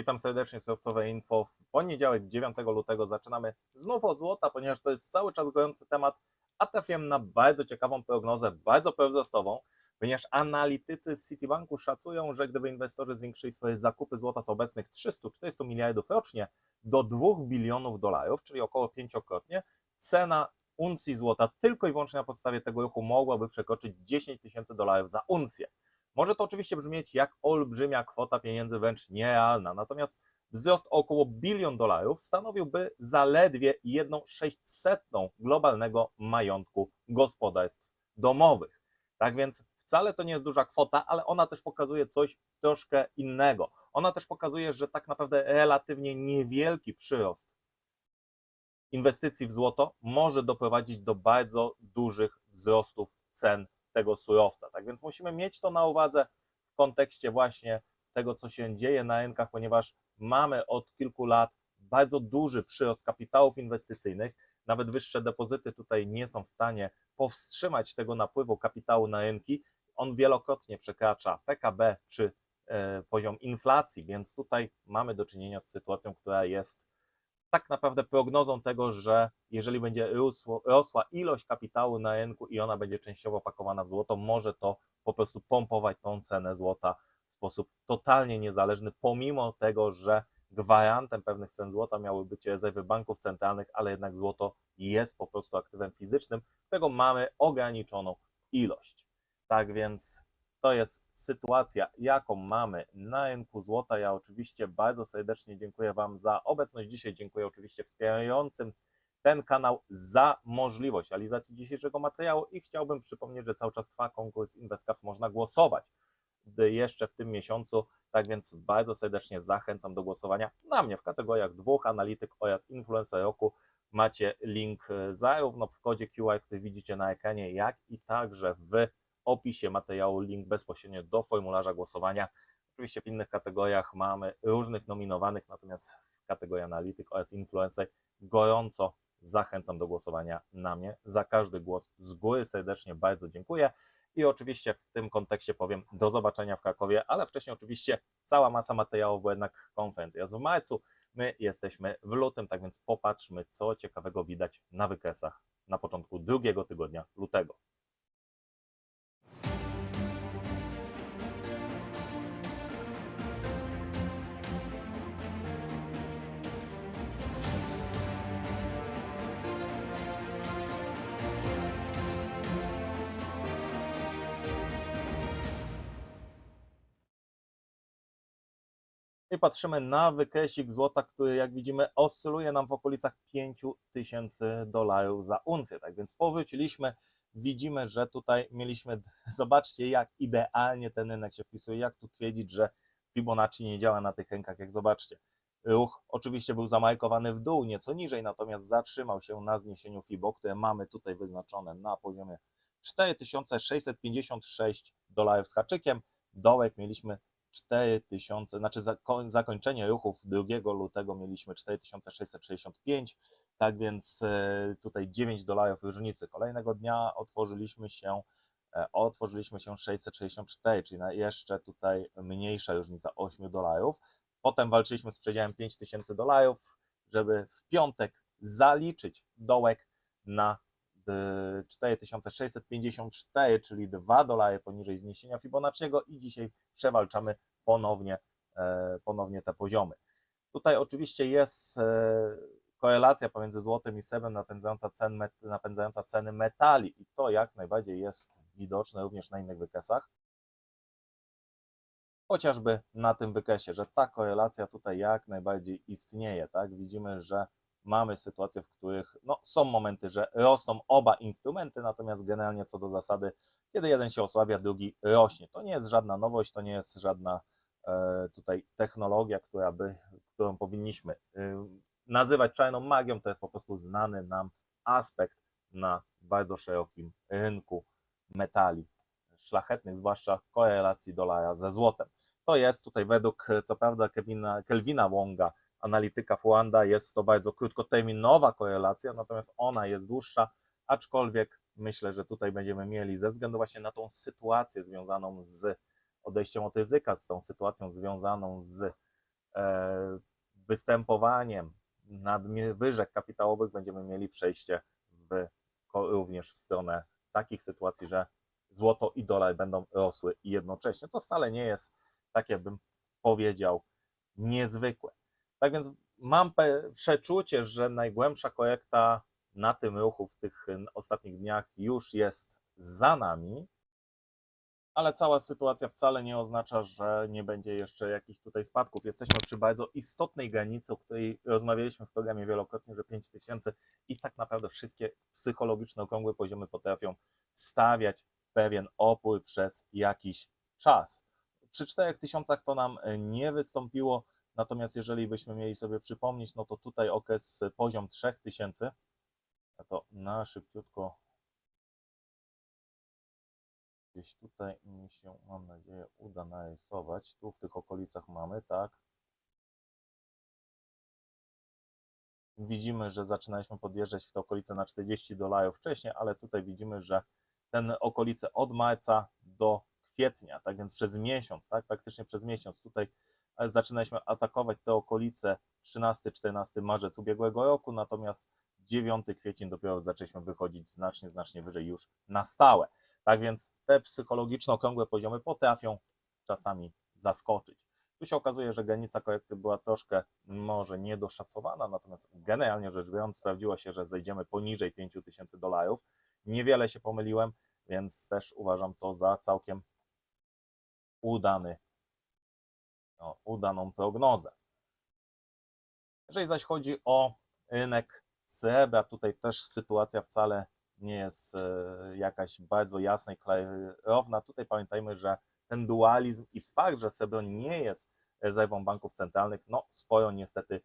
Witam serdecznie, Surowcowe Info. W poniedziałek 9 lutego zaczynamy znów od złota, ponieważ to jest cały czas gojący temat, a trafiłem na bardzo ciekawą prognozę, bardzo prowzrostową, ponieważ analitycy z Citibanku szacują, że gdyby inwestorzy zwiększyli swoje zakupy złota z obecnych 300-400 miliardów rocznie do 2 bilionów dolarów, czyli około pięciokrotnie, cena uncji złota tylko i wyłącznie na podstawie tego ruchu mogłaby przekroczyć 10 tysięcy dolarów za uncję. Może to oczywiście brzmieć jak olbrzymia kwota pieniędzy, wręcz nierealna, natomiast wzrost o około bilion dolarów stanowiłby zaledwie jedną sześćsetną globalnego majątku gospodarstw domowych. Tak więc wcale to nie jest duża kwota, ale ona też pokazuje coś troszkę innego. Ona też pokazuje, że tak naprawdę relatywnie niewielki przyrost inwestycji w złoto może doprowadzić do bardzo dużych wzrostów cen tego surowca. Tak więc musimy mieć to na uwadze w kontekście właśnie tego, co się dzieje na rynkach, ponieważ mamy od kilku lat bardzo duży przyrost kapitałów inwestycyjnych. Nawet wyższe depozyty tutaj nie są w stanie powstrzymać tego napływu kapitału na rynki. On wielokrotnie przekracza PKB czy e, poziom inflacji, więc tutaj mamy do czynienia z sytuacją, która jest tak naprawdę prognozą tego, że jeżeli będzie rosła ilość kapitału na rynku i ona będzie częściowo pakowana w złoto, może to po prostu pompować tą cenę złota w sposób totalnie niezależny, pomimo tego, że gwarantem pewnych cen złota miały być rezerwy banków centralnych, ale jednak złoto jest po prostu aktywem fizycznym, którego mamy ograniczoną ilość. Tak więc to jest sytuacja, jaką mamy na rynku złota. Ja oczywiście bardzo serdecznie dziękuję Wam za obecność dzisiaj. Dziękuję oczywiście wspierającym ten kanał za możliwość realizacji dzisiejszego materiału i chciałbym przypomnieć, że cały czas trwa konkurs Investcars. Można głosować jeszcze w tym miesiącu, tak więc bardzo serdecznie zachęcam do głosowania na mnie w kategoriach dwóch analityk oraz influencer roku. Macie link zarówno w kodzie QR, który widzicie na ekranie, jak i także w opisie materiału link bezpośrednio do formularza głosowania. Oczywiście w innych kategoriach mamy różnych nominowanych, natomiast w kategorii analityk oraz influencer gorąco zachęcam do głosowania na mnie. Za każdy głos z góry serdecznie bardzo dziękuję. I oczywiście w tym kontekście powiem do zobaczenia w Krakowie, ale wcześniej oczywiście cała masa materiałów, bo jednak konferencja jest w marcu, my jesteśmy w lutym, tak więc popatrzmy, co ciekawego widać na wykresach na początku drugiego tygodnia lutego. I patrzymy na wykresik złota, który jak widzimy oscyluje nam w okolicach 5000 dolarów za uncję. Tak więc powróciliśmy, widzimy, że tutaj mieliśmy, zobaczcie jak idealnie ten rynek się wpisuje, jak tu twierdzić, że Fibonacci nie działa na tych rękach, jak zobaczcie. Ruch oczywiście był zamarkowany w dół, nieco niżej, natomiast zatrzymał się na zniesieniu FIBO, które mamy tutaj wyznaczone na poziomie 4656 dolarów z haczykiem. Dołek mieliśmy 4000, znaczy zako- zakończenie ruchów 2 lutego mieliśmy 4665, tak więc e, tutaj 9 dolarów różnicy. Kolejnego dnia otworzyliśmy się e, otworzyliśmy się 664, czyli jeszcze tutaj mniejsza różnica 8 dolarów. Potem walczyliśmy z przedziałem 5000 dolarów, żeby w piątek zaliczyć dołek na 4654, czyli 2 dolary poniżej zniesienia Fibonacciego i dzisiaj przewalczamy ponownie, e, ponownie te poziomy. Tutaj oczywiście jest e, korelacja pomiędzy złotem i srebrem napędzająca, cen, napędzająca ceny metali i to jak najbardziej jest widoczne również na innych wykresach. Chociażby na tym wykresie, że ta korelacja tutaj jak najbardziej istnieje, tak? Widzimy, że mamy sytuacje, w których no, są momenty, że rosną oba instrumenty, natomiast generalnie co do zasady, kiedy jeden się osłabia, drugi rośnie. To nie jest żadna nowość, to nie jest żadna e, tutaj technologia, która by, którą powinniśmy e, nazywać czarną magią, to jest po prostu znany nam aspekt na bardzo szerokim rynku metali szlachetnych, zwłaszcza korelacji dolara ze złotem. To jest tutaj według, co prawda, Kevina, Kelvina Wonga, analityka Fuanda, jest to bardzo krótkoterminowa korelacja, natomiast ona jest dłuższa, aczkolwiek myślę, że tutaj będziemy mieli ze względu właśnie na tą sytuację związaną z odejściem od ryzyka, z tą sytuacją związaną z e, występowaniem nadwyżek kapitałowych będziemy mieli przejście w, również w stronę takich sytuacji, że złoto i dolar będą rosły jednocześnie, co wcale nie jest, tak jakbym powiedział, niezwykłe. Tak więc mam przeczucie, że najgłębsza korekta na tym ruchu w tych ostatnich dniach już jest za nami, ale cała sytuacja wcale nie oznacza, że nie będzie jeszcze jakichś tutaj spadków. Jesteśmy przy bardzo istotnej granicy, o której rozmawialiśmy w programie wielokrotnie, że 5000 i tak naprawdę wszystkie psychologiczne okrągłe poziomy potrafią stawiać pewien opór przez jakiś czas. Przy 4000 to nam e, nie wystąpiło, natomiast jeżeli byśmy mieli sobie przypomnieć, no to tutaj okres e, poziom 3000, a to na szybciutko gdzieś tutaj mi się, mam nadzieję, uda narysować. Tu w tych okolicach mamy, tak. Widzimy, że zaczynaliśmy podjeżdżać w te okolice na 40 dolarów wcześniej, ale tutaj widzimy, że ten okolice od marca do kwietnia, tak więc przez miesiąc, tak, praktycznie przez miesiąc tutaj zaczynaliśmy atakować te okolice 13-14 marzec ubiegłego roku, natomiast 9 kwiecień dopiero zaczęliśmy wychodzić znacznie, znacznie wyżej już na stałe. Tak więc te psychologiczno okrągłe poziomy potrafią czasami zaskoczyć. Tu się okazuje, że granica korekty była troszkę może niedoszacowana, natomiast generalnie rzecz biorąc sprawdziło się, że zejdziemy poniżej 5000 dolarów. Niewiele się pomyliłem, więc też uważam to za całkiem udany, no, udaną prognozę. Jeżeli zaś chodzi o rynek srebra, tutaj też sytuacja wcale nie jest e, jakaś bardzo jasna i klarowna. Tutaj pamiętajmy, że ten dualizm i fakt, że srebro nie jest rezerwą banków centralnych, no sporo niestety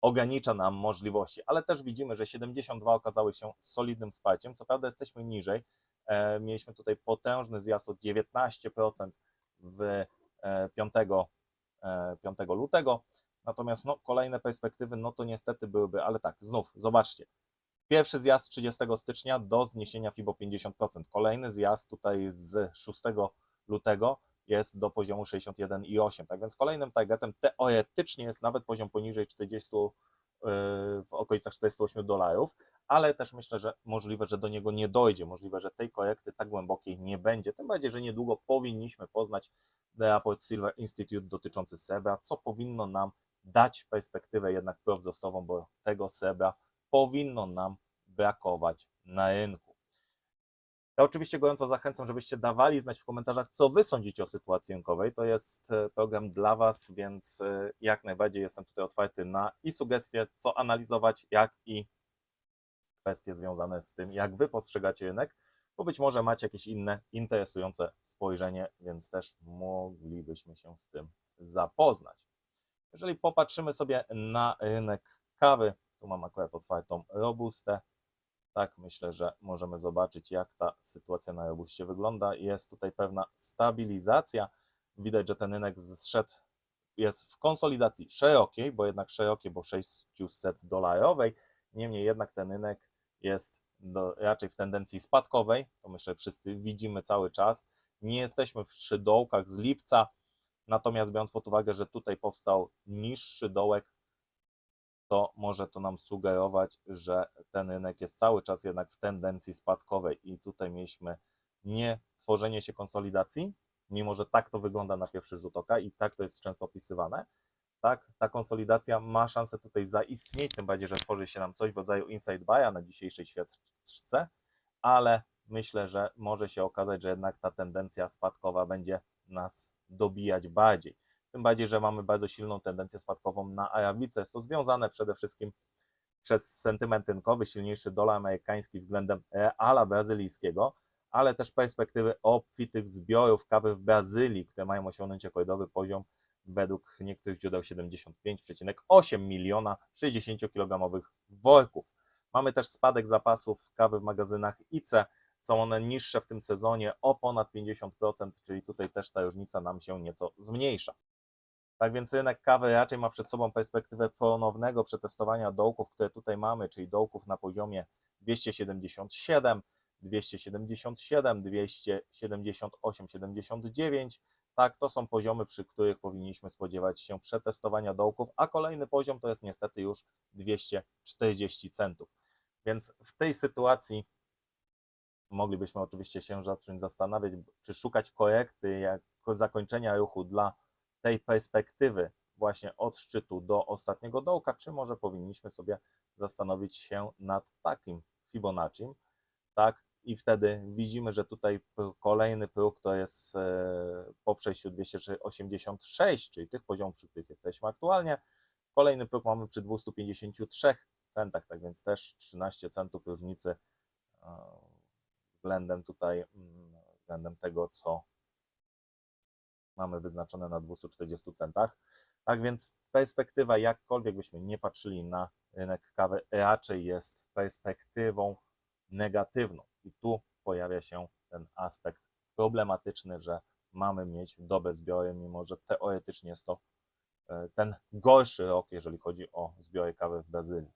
ogranicza nam możliwości, ale też widzimy, że 72 okazały się solidnym wsparciem. Co prawda jesteśmy niżej. E, mieliśmy tutaj potężny zjazd o 19% w e, 5, e, 5 lutego. Natomiast no, kolejne perspektywy, no to niestety byłyby, ale tak, znów, zobaczcie. Pierwszy zjazd 30 stycznia do zniesienia FIBO 50%. Kolejny zjazd tutaj z 6 lutego jest do poziomu 61,8. Tak więc kolejnym targetem teoretycznie jest nawet poziom poniżej 40, yy, w okolicach 48 dolarów, ale też myślę, że możliwe, że do niego nie dojdzie. Możliwe, że tej korekty tak głębokiej nie będzie. Tym bardziej, że niedługo powinniśmy poznać raport Silver Institute dotyczący srebra, co powinno nam dać perspektywę jednak prowzrostową, bo tego srebra powinno nam brakować na rynku. Ja oczywiście gorąco zachęcam, żebyście dawali znać w komentarzach, co Wy sądzicie o sytuacji rynkowej. To jest e, program dla Was, więc e, jak najbardziej jestem tutaj otwarty na i sugestie, co analizować, jak i kwestie związane z tym, jak Wy postrzegacie rynek, bo być może macie jakieś inne interesujące spojrzenie, więc też moglibyśmy się z tym zapoznać. Jeżeli popatrzymy sobie na rynek kawy, tu mam akurat otwartą robustę. Tak, myślę, że możemy zobaczyć, jak ta sytuacja na robustie wygląda. Jest tutaj pewna stabilizacja. Widać, że ten rynek zszedł, jest w konsolidacji szerokiej, bo jednak szerokiej, bo 600 dolarowej. Niemniej jednak ten rynek jest do, raczej w tendencji spadkowej. To myślę, wszyscy widzimy cały czas. Nie jesteśmy przy dołkach z lipca, natomiast biorąc pod uwagę, że tutaj powstał niższy dołek, to może to nam sugerować, że ten rynek jest cały czas jednak w tendencji spadkowej i tutaj mieliśmy nie tworzenie się konsolidacji, mimo że tak to wygląda na pierwszy rzut oka i tak to jest często opisywane, tak, ta konsolidacja ma szansę tutaj zaistnieć, tym bardziej, że tworzy się nam coś w rodzaju inside buya na dzisiejszej świeczce, ale myślę, że może się okazać, że jednak ta tendencja spadkowa będzie nas dobijać bardziej. Tym bardziej, że mamy bardzo silną tendencję spadkową na Arabice. Jest to związane przede wszystkim przez sentyment rynkowy, silniejszy dolar amerykański względem reala brazylijskiego, ale też perspektywy obfitych zbiorów kawy w Brazylii, które mają osiągnąć rekordowy poziom według niektórych źródeł 75,8 miliona 60-kilogramowych worków. Mamy też spadek zapasów kawy w magazynach ICE. Są one niższe w tym sezonie o ponad 50%, czyli tutaj też ta różnica nam się nieco zmniejsza. Tak więc rynek kawy raczej ma przed sobą perspektywę ponownego przetestowania dołków, które tutaj mamy, czyli dołków na poziomie 277, 277, 278, 79, Tak, to są poziomy, przy których powinniśmy spodziewać się przetestowania dołków, a kolejny poziom to jest niestety już 240 centów. Więc w tej sytuacji moglibyśmy oczywiście się zacząć zastanawiać, czy szukać korekty, jak zakończenia ruchu dla tej perspektywy właśnie od szczytu do ostatniego dołka, czy może powinniśmy sobie zastanowić się nad takim Fibonacci, tak? I wtedy widzimy, że tutaj kolejny próg to jest e, po przejściu 286, czyli tych poziomów, przy których jesteśmy aktualnie. Kolejny próg mamy przy 253 centach, tak więc też 13 centów różnicy e, względem tutaj, mm, względem tego, co mamy wyznaczone na 240 centach. Tak więc perspektywa, jakkolwiek byśmy nie patrzyli na rynek kawy, raczej jest perspektywą negatywną. I tu pojawia się ten aspekt problematyczny, że mamy mieć dobre zbiory, mimo że teoretycznie jest to e, ten gorszy rok, jeżeli chodzi o zbiory kawy w Brazylii.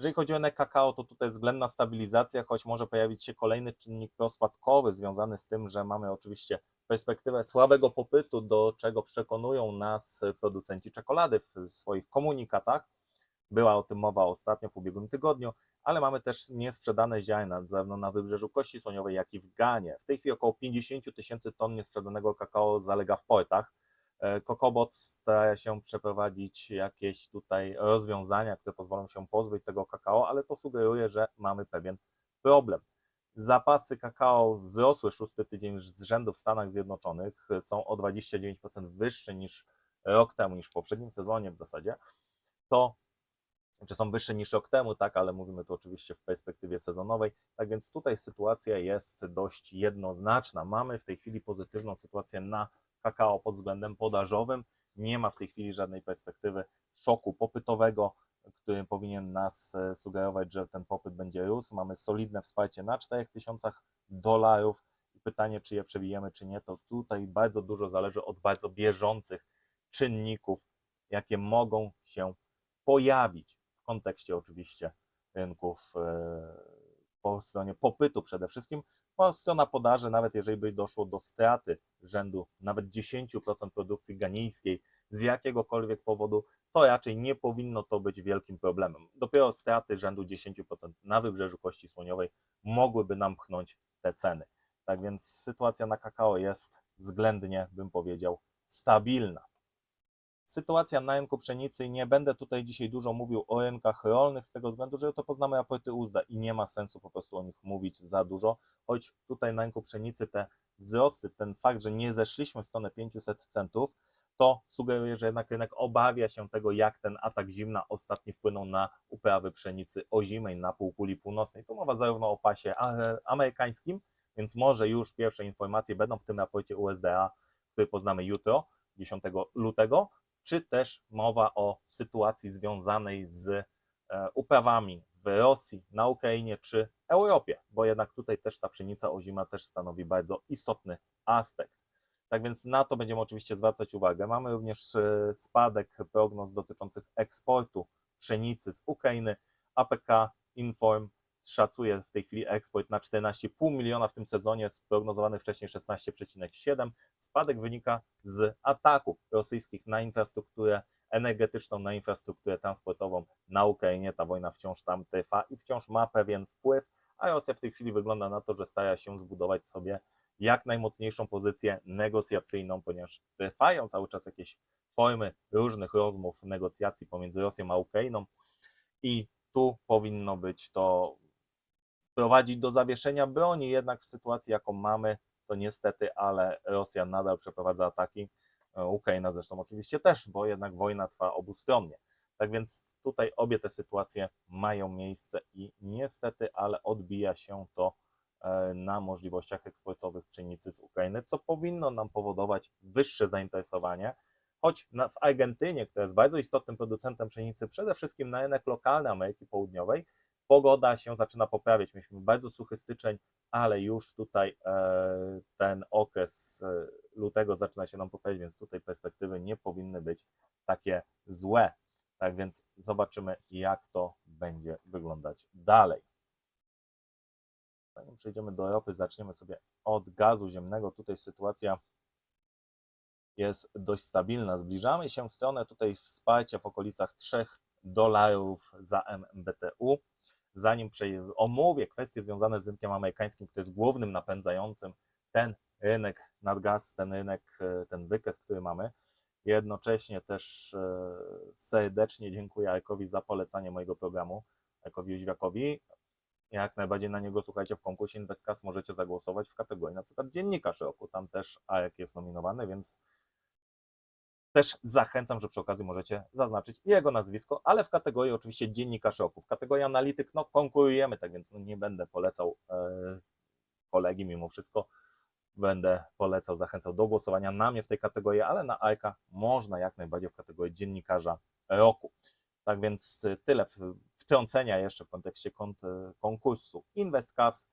Jeżeli chodzi o rynek kakao, to tutaj względna stabilizacja, choć może pojawić się kolejny czynnik prospadkowy związany z tym, że mamy oczywiście perspektywę słabego popytu, do czego przekonują nas producenci czekolady w swoich komunikatach. Była o tym mowa ostatnio w ubiegłym tygodniu, ale mamy też niesprzedane ziarna zarówno na wybrzeżu Kości Słoniowej, jak i w Ganie. W tej chwili około 50 tysięcy ton niesprzedanego kakao zalega w portach. E, Kokobot stara się przeprowadzić jakieś tutaj rozwiązania, które pozwolą się pozbyć tego kakao, ale to sugeruje, że mamy pewien problem. Zapasy kakao wzrosły szósty tydzień z rzędu w Stanach Zjednoczonych, są o 29% wyższe niż rok temu, niż w poprzednim sezonie w zasadzie. To czy są wyższe niż rok temu, tak, ale mówimy tu oczywiście w perspektywie sezonowej. Tak więc tutaj sytuacja jest dość jednoznaczna. Mamy w tej chwili pozytywną sytuację na kakao pod względem podażowym. Nie ma w tej chwili żadnej perspektywy szoku popytowego, który powinien nas e, sugerować, że ten popyt będzie rósł. Mamy solidne wsparcie na 4000 dolarów. Pytanie, czy je przebijemy, czy nie, to tutaj bardzo dużo zależy od bardzo bieżących czynników, jakie mogą się pojawić kontekście oczywiście rynków e, po stronie popytu przede wszystkim, po strona podaży, nawet jeżeli by doszło do straty rzędu nawet 10% produkcji ganijskiej z jakiegokolwiek powodu, to raczej nie powinno to być wielkim problemem. Dopiero straty rzędu 10% na wybrzeżu Kości Słoniowej mogłyby nam pchnąć te ceny. Tak więc sytuacja na kakao jest względnie, bym powiedział, stabilna. Sytuacja na rynku pszenicy i nie będę tutaj dzisiaj dużo mówił o rynkach rolnych z tego względu, że to poznamy raporty UZDA i nie ma sensu po prostu o nich mówić za dużo, choć tutaj na rynku pszenicy te wzrosty, ten fakt, że nie zeszliśmy w stronę 500 centów, to sugeruje, że jednak rynek obawia się tego, jak ten atak zimna ostatni wpłynął na uprawy pszenicy ozimej na półkuli północnej. Tu mowa zarówno o pasie amerykańskim, więc może już pierwsze informacje będą w tym raporcie USDA, który poznamy jutro, 10 lutego, czy też mowa o sytuacji związanej z e, uprawami w Rosji, na Ukrainie czy Europie, bo jednak tutaj też ta pszenica ozima też stanowi bardzo istotny aspekt. Tak więc na to będziemy oczywiście zwracać uwagę. Mamy również e, spadek prognoz dotyczących eksportu pszenicy z Ukrainy. APK Inform szacuje w tej chwili eksport na 14,5 miliona w tym sezonie, sprognozowany wcześniej 16,7. Spadek wynika z ataków rosyjskich na infrastrukturę energetyczną, na infrastrukturę transportową na Ukrainie. Ta wojna wciąż tam trwa i wciąż ma pewien wpływ, a Rosja w tej chwili wygląda na to, że stara się zbudować sobie jak najmocniejszą pozycję negocjacyjną, ponieważ trwają cały czas jakieś formy różnych rozmów, negocjacji pomiędzy Rosją a Ukrainą i tu powinno być to prowadzić do zawieszenia broni, jednak w sytuacji, jaką mamy, to niestety, ale Rosja nadal przeprowadza ataki, e, Ukraina zresztą oczywiście też, bo jednak wojna trwa obustronnie. Tak więc tutaj obie te sytuacje mają miejsce i niestety, ale odbija się to e, na możliwościach eksportowych pszenicy z Ukrainy, co powinno nam powodować wyższe zainteresowanie, choć w Argentynie, która jest bardzo istotnym producentem pszenicy, przede wszystkim na rynek lokalny Ameryki Południowej, pogoda się zaczyna poprawiać. Mieliśmy bardzo suchy styczeń, ale już tutaj e, ten okres e, lutego zaczyna się nam poprawiać, więc tutaj perspektywy nie powinny być takie złe. Tak więc zobaczymy, jak to będzie wyglądać dalej. Zanim przejdziemy do ropy, zaczniemy sobie od gazu ziemnego. Tutaj sytuacja jest dość stabilna. Zbliżamy się w stronę tutaj wsparcia w okolicach 3 dolarów za MMBTU. Zanim omówię kwestie związane z rynkiem amerykańskim, który jest głównym napędzającym ten rynek nad gaz, ten rynek, e, ten wykres, który mamy. Jednocześnie też e, serdecznie dziękuję Arkowi za polecanie mojego programu, Arkowi Jóźwiakowi. Jak najbardziej na niego słuchajcie w konkursie InvestCast możecie zagłosować w kategorii na przykład dziennikarz roku. Tam też Arek jest nominowany, więc też zachęcam, że przy okazji możecie zaznaczyć jego nazwisko, ale w kategorii oczywiście dziennikarz roku. W kategorii analityk no konkurujemy, tak więc no, nie będę polecał e, kolegi mimo wszystko. Będę polecał, zachęcał do głosowania na mnie w tej kategorii, ale na Arka można jak najbardziej w kategorii dziennikarza roku. Tak więc y, tyle wtrącenia jeszcze w kontekście kont- y, konkursu InvestCaps.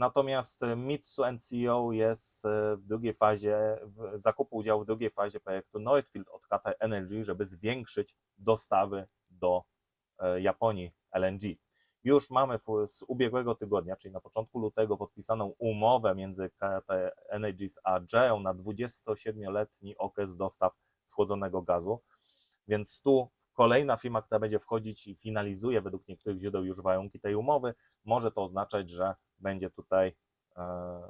Natomiast Mitsu NCO jest y, w drugiej fazie w zakupu udziału w drugiej fazie projektu Northfield od Qatar Energy, żeby zwiększyć dostawy do e, Japonii LNG. Już mamy z ubiegłego tygodnia, czyli na początku lutego, podpisaną umowę między Qatar Energies a JEO na 27-letni okres dostaw schłodzonego gazu. Więc tu kolejna firma, która będzie wchodzić i finalizuje według niektórych źródeł już warunki tej umowy, może to oznaczać, że będzie tutaj e,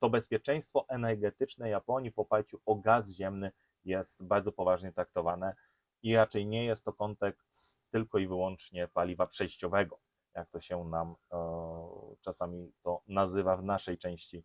to bezpieczeństwo energetyczne Japonii w oparciu o gaz ziemny jest bardzo poważnie traktowane i raczej nie jest to kontekst tylko i wyłącznie paliwa przejściowego, jak to się nam e, czasami to nazywa w naszej części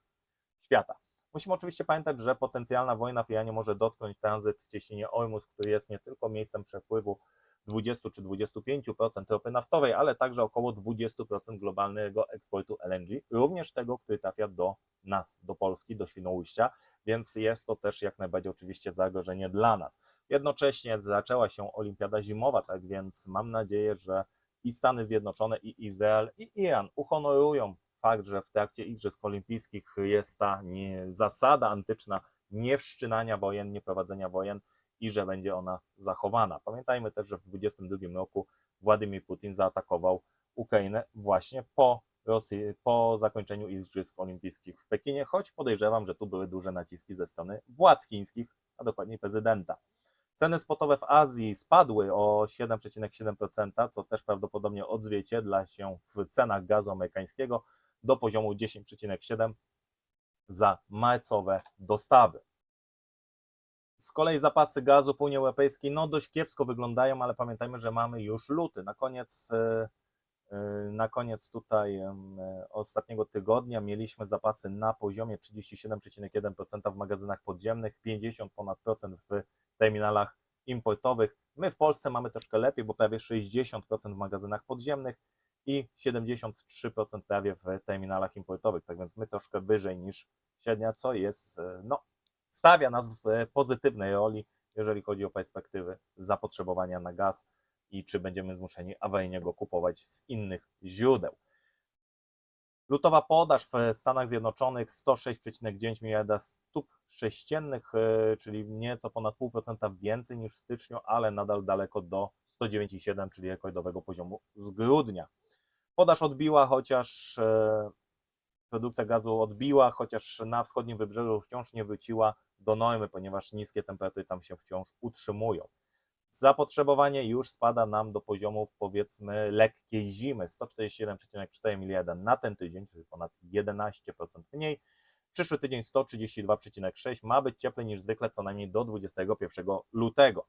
świata. Musimy oczywiście pamiętać, że potencjalna wojna w Iranie może dotknąć tranzyt w cieśninie Ormus, który jest nie tylko miejscem przepływu 20 czy 25% ropy naftowej, ale także około 20% globalnego eksportu LNG, również tego, który trafia do nas, do Polski, do Świnoujścia, więc jest to też jak najbardziej oczywiście zagrożenie dla nas. Jednocześnie zaczęła się olimpiada zimowa, tak więc mam nadzieję, że i Stany Zjednoczone, i Izrael, i Iran uhonorują fakt, że w trakcie Igrzysk Olimpijskich jest ta nie, zasada antyczna niewszczynania wojen, nieprowadzenia wojen i że będzie ona zachowana. Pamiętajmy też, że w 2022 roku Władimir Putin zaatakował Ukrainę właśnie po, Rosji, po zakończeniu Igrzysk Olimpijskich w Pekinie, choć podejrzewam, że tu były duże naciski ze strony władz chińskich, a dokładniej prezydenta. Ceny spotowe w Azji spadły o 7,7%, co też prawdopodobnie odzwierciedla się w cenach gazu amerykańskiego do poziomu 10,7 za marcowe dostawy. Z kolei zapasy gazu w Unii Europejskiej no dość kiepsko wyglądają, ale pamiętajmy, że mamy już luty. Na koniec, e, e, na koniec tutaj e, ostatniego tygodnia mieliśmy zapasy na poziomie 37,1% w magazynach podziemnych, 50 ponad procent w terminalach importowych. My w Polsce mamy troszkę lepiej, bo prawie 60% w magazynach podziemnych i 73% prawie w terminalach importowych. Tak więc my troszkę wyżej niż średnia, co jest, e, no, stawia nas w pozytywnej roli, jeżeli chodzi o perspektywy zapotrzebowania na gaz i czy będziemy zmuszeni awaryjnie go kupować z innych źródeł. Lutowa podaż w Stanach Zjednoczonych 106,9 miliarda stóp sześciennych, e, czyli nieco ponad 0,5% więcej niż w styczniu, ale nadal daleko do 109,7, czyli rekordowego poziomu z grudnia. Podaż odbiła, chociaż e, produkcja gazu odbiła, chociaż na wschodnim wybrzeżu wciąż nie wróciła do normy, ponieważ niskie temperatury tam się wciąż utrzymują. Zapotrzebowanie już spada nam do poziomów powiedzmy lekkiej zimy 147,4 miliarda na ten tydzień, czyli ponad 11% mniej. Przyszły tydzień 132,6 ma być cieplej niż zwykle co najmniej do 21 lutego.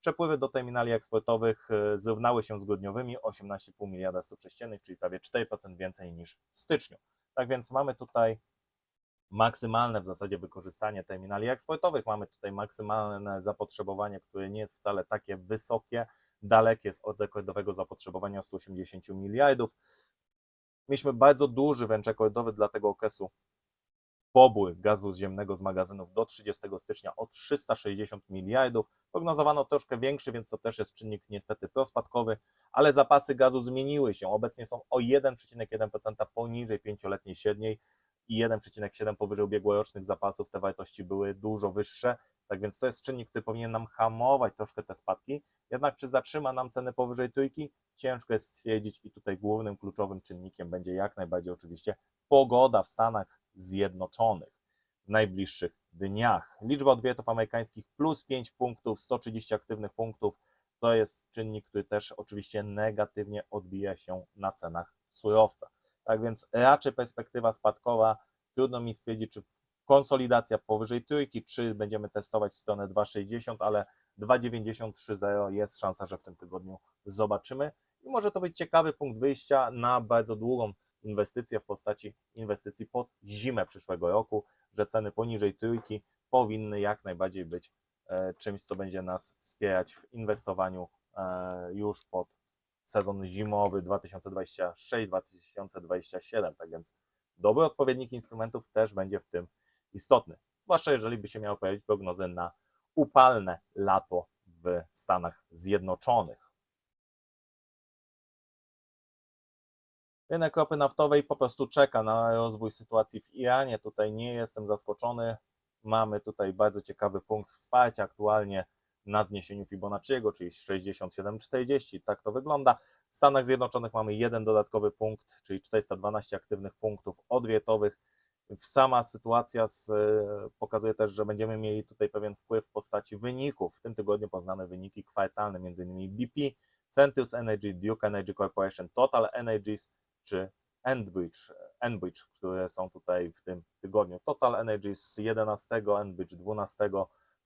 Przepływy do terminali eksportowych e, zrównały się z grudniowymi 18,5 miliarda stóp sześciennych, czyli prawie 4% więcej niż w styczniu. Tak więc mamy tutaj maksymalne w zasadzie wykorzystanie terminali eksportowych, mamy tutaj maksymalne zapotrzebowanie, które nie jest wcale takie wysokie, dalekie jest od rekordowego zapotrzebowania 180 miliardów. Mieliśmy bardzo duży, wręcz rekordowy dla tego okresu pobór gazu ziemnego z magazynów do 30 stycznia o 360 miliardów. Prognozowano troszkę większy, więc to też jest czynnik niestety prospadkowy, ale zapasy gazu zmieniły się. Obecnie są o 1,1% poniżej pięcioletniej średniej i 1,7 powyżej ubiegłorocznych zapasów. Te wartości były dużo wyższe. Tak więc to jest czynnik, który powinien nam hamować troszkę te spadki. Jednak czy zatrzyma nam ceny powyżej trójki? Ciężko jest stwierdzić i tutaj głównym kluczowym czynnikiem będzie jak najbardziej oczywiście pogoda w Stanach Zjednoczonych w najbliższych dniach. Liczba odwietów amerykańskich plus 5 punktów, 130 aktywnych punktów to jest czynnik, który też oczywiście negatywnie odbija się na cenach surowca. Tak więc raczej perspektywa spadkowa, trudno mi stwierdzić, czy konsolidacja powyżej trójki, czy będziemy testować w stronę 2,60, ale 2,93,0 jest szansa, że w tym tygodniu zobaczymy. I może to być ciekawy punkt wyjścia na bardzo długą inwestycję w postaci inwestycji pod zimę przyszłego roku, że ceny poniżej trójki powinny jak najbardziej być e, czymś, co będzie nas wspierać w inwestowaniu e, już pod sezon zimowy 2026-2027. Tak więc dobry odpowiednik instrumentów też będzie w tym istotny. Zwłaszcza jeżeli by się miało pojawić prognozy na upalne lato w Stanach Zjednoczonych. Rynek ropy naftowej po prostu czeka na rozwój sytuacji w Iranie. Tutaj nie jestem zaskoczony. Mamy tutaj bardzo ciekawy punkt wsparcia aktualnie na zniesieniu Fibonacciego, czyli 67,40. Tak to wygląda. W Stanach Zjednoczonych mamy jeden dodatkowy punkt, czyli 412 aktywnych punktów odwietowych. Sama sytuacja z, pokazuje też, że będziemy mieli tutaj pewien wpływ w postaci wyników. W tym tygodniu poznamy wyniki kwartalne, m.in. BP, Centus Energy, Duke Energy Corporation, Total Energies czy Enbridge, Enbridge, które są tutaj w tym tygodniu. Total Energies 11, Enbridge 12,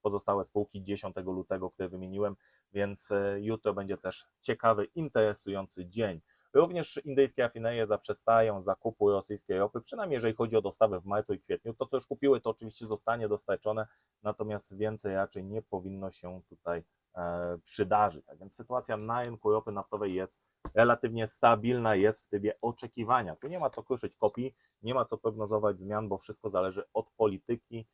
pozostałe spółki 10 lutego, które wymieniłem, więc e, jutro będzie też ciekawy, interesujący dzień. Również indyjskie rafinerie zaprzestają zakupu rosyjskiej ropy, przynajmniej jeżeli chodzi o dostawy w marcu i kwietniu. To, co już kupiły, to oczywiście zostanie dostarczone, natomiast więcej raczej nie powinno się tutaj e, przydarzyć. Tak więc sytuacja na rynku ropy naftowej jest relatywnie stabilna, jest w trybie oczekiwania. Tu nie ma co kruszyć kopii, nie ma co prognozować zmian, bo wszystko zależy od polityki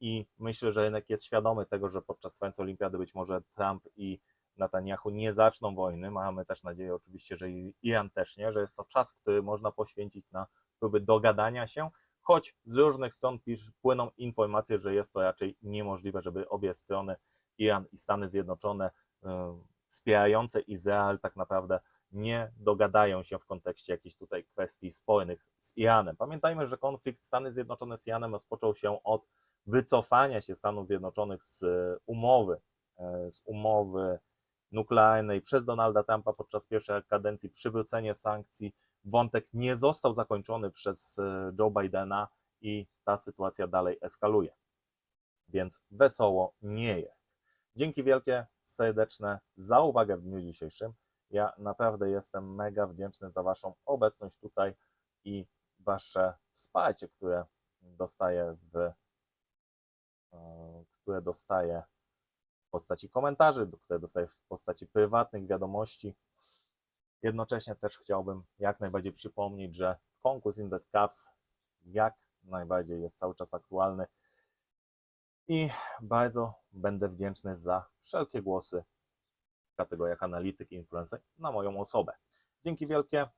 i myślę, że rynek jest świadomy tego, że podczas trwającej olimpiady być może Trump i Netanyahu nie zaczną wojny. Mamy też nadzieję oczywiście, że Iran też nie, że jest to czas, który można poświęcić na próby dogadania się, choć z różnych stron płyną informacje, że jest to raczej niemożliwe, żeby obie strony, Iran i Stany Zjednoczone, yy, wspierające Izrael, tak naprawdę nie dogadają się w kontekście jakichś tutaj kwestii spornych z Iranem. Pamiętajmy, że konflikt Stany Zjednoczone z Iranem rozpoczął się od wycofania się Stanów Zjednoczonych z umowy, e, z umowy nuklearnej przez Donalda Trumpa podczas pierwszej kadencji, przywrócenie sankcji. Wątek nie został zakończony przez e, Joe Bidena i ta sytuacja dalej eskaluje. Więc wesoło nie jest. Dzięki wielkie, serdeczne za uwagę w dniu dzisiejszym. Ja naprawdę jestem mega wdzięczny za Waszą obecność tutaj i Wasze wsparcie, które dostaję w e, które dostaję w postaci komentarzy, które dostaję w postaci prywatnych wiadomości. Jednocześnie też chciałbym jak najbardziej przypomnieć, że konkurs Invest Caps jak najbardziej jest cały czas aktualny i bardzo będę wdzięczny za wszelkie głosy w kategoriach analityk i influencer na moją osobę. Dzięki wielkie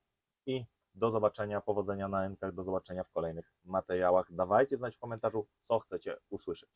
i do zobaczenia, powodzenia na rynkach, do zobaczenia w kolejnych materiałach. Dawajcie znać w komentarzu, co chcecie usłyszeć.